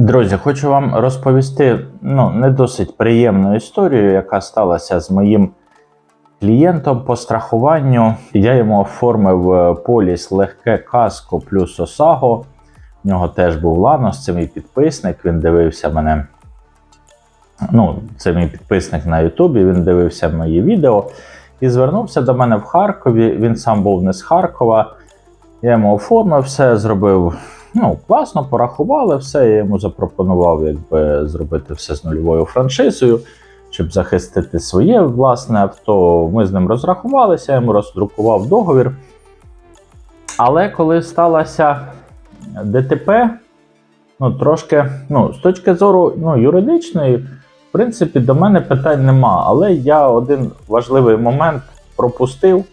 Друзі, хочу вам розповісти ну, не досить приємну історію, яка сталася з моїм клієнтом по страхуванню. Я йому оформив е, поліс легке каско плюс ОСАГО. У нього теж був Ланос, це мій підписник. Він дивився мене. Ну, це мій підписник на Ютубі. Він дивився мої відео і звернувся до мене в Харкові. Він сам був не з Харкова. Я йому оформив все, зробив ну, класно, порахували все. Я йому запропонував якби, зробити все з нульовою франшизою, щоб захистити своє власне авто. Ми з ним розрахувалися, йому роздрукував договір. Але коли сталося ДТП, ну, трошки, ну, з точки зору ну, юридичної, в принципі, до мене питань нема. Але я один важливий момент пропустив.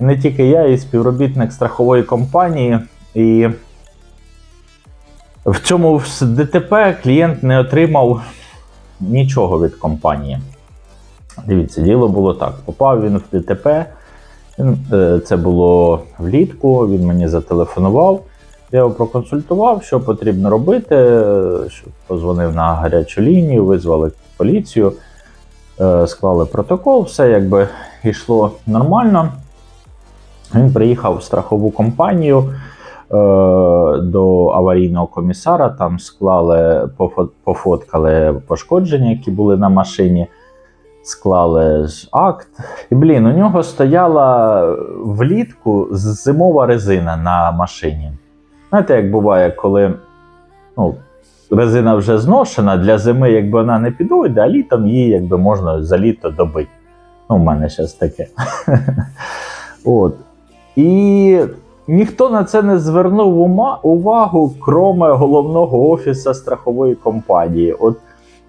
Не тільки я, і співробітник страхової компанії. І в цьому ДТП клієнт не отримав нічого від компанії. Дивіться, діло було так: попав він в ДТП. Е, Це було влітку. Він мені зателефонував. Я його проконсультував, що потрібно робити. е, позвонив на гарячу лінію, визвали поліцію, е, склали протокол, все якби йшло нормально. Він приїхав в страхову компанію до аварійного комісара, там склали, пофоткали пошкодження, які були на машині, склали ж акт. І блін, у нього стояла влітку зимова резина на машині. Знаєте, як буває, коли ну, резина вже зношена, для зими якби вона не підійде, а літом її якби можна за літо добити. Ну, у мене зараз таке. От. І ніхто на це не звернув ума- увагу, кроме головного офісу страхової компанії. От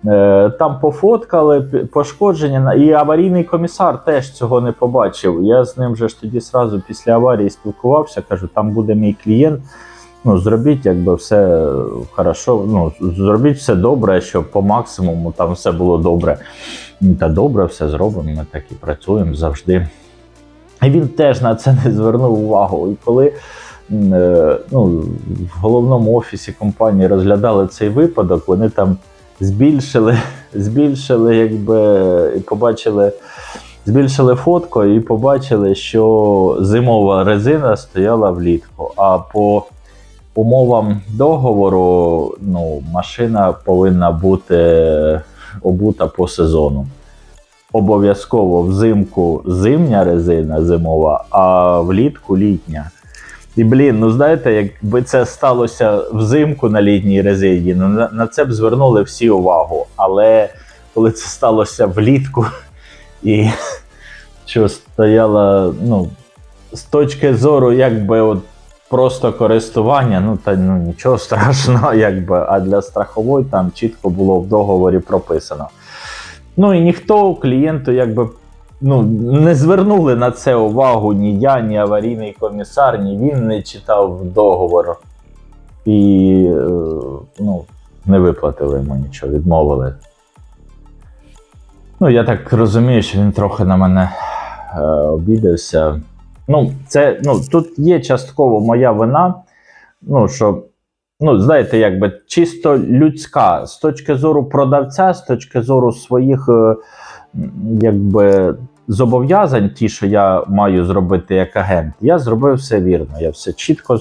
е, там пофоткали пошкодження, і аварійний комісар теж цього не побачив. Я з ним же ж тоді сразу після аварії спілкувався, кажу, там буде мій клієнт. Ну, зробіть, якби все хорошо, ну, зробіть все добре, щоб по максимуму там все було добре. Та добре, все зробимо, ми так і працюємо завжди. І він теж на це не звернув увагу. І коли е, ну, в головному офісі компанії розглядали цей випадок, вони там збільшили, збільшили, якби і побачили, збільшили фотку і побачили, що зимова резина стояла влітку. А по умовам договору ну, машина повинна бути обута по сезону обов'язково взимку зимня резина зимова, а влітку літня. І блін, ну знаєте, якби це сталося взимку на літній резині, ну на, це б звернули всі увагу. Але коли це сталося влітку, і що стояла, ну, з точки зору, якби от просто користування, ну та ну нічого страшного, якби, а для страхової там чітко було в договорі прописано. Ну і ніхто клієнту якби ну, не звернули на це увагу ні я, ні аварійний комісар, ні він не читав договор. І е, ну, не виплатили йому нічого, відмовили. Ну, я так розумію, що він трохи на мене е, обідався. Ну, це, ну, тут є частково моя вина. Ну, що ну, знаєте, якби чисто людська з точки зору продавця, з точки зору своїх е, якби, зобов'язань, ті, що я маю зробити як агент, я зробив все вірно. Я все чітко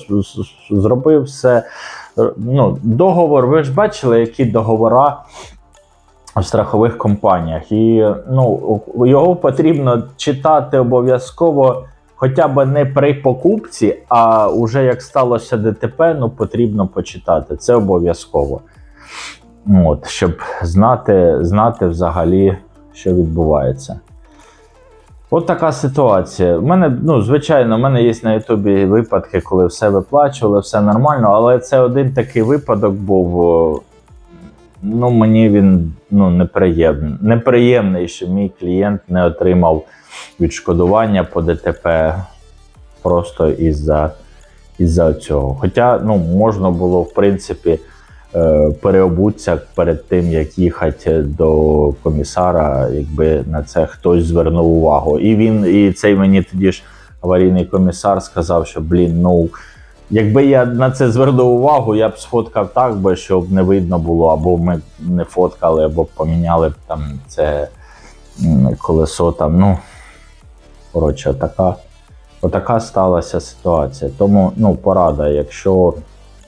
зробив все. е, Ну, договор, ви ж бачили, які договора в страхових компаніях. І ну, його потрібно читати обов'язково хоча б не при покупці, а вже як сталося ДТП, ну потрібно почитати. Це обов'язково. От, щоб знати, знати взагалі, що відбувається. От така ситуація. У мене, ну, звичайно, в мене є на Ютубі випадки, коли все виплачували, все нормально, але це один такий випадок був. Ну, мені він ну, неприємний. Неприємний, що мій клієнт не отримав відшкодування по ДТП просто із-за із-за цього. Хоча ну, можна було, в принципі, е, переобутися перед тим, як їхати до комісара, якби на це хтось звернув увагу. І він, і цей мені тоді ж аварійний комісар сказав, що блін, ну Якби я на це звернув увагу, я б сфоткав так, би, щоб не видно було, або ми не фоткали, або поміняли б там це колесо там. Ну, коротше, така, отака сталася ситуація. Тому ну, порада, якщо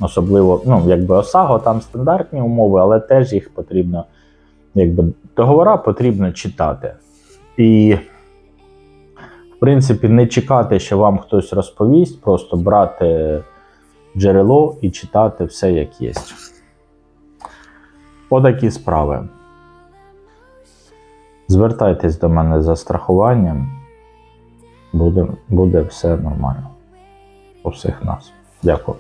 особливо, ну, якби ОСАГО, там стандартні умови, але теж їх потрібно, якби договора потрібно читати. І в принципі, не чекати, що вам хтось розповість, просто брати джерело і читати все як є. Отакі справи. Звертайтесь до мене за страхуванням. Буде, буде все нормально. У всіх нас. Дякую.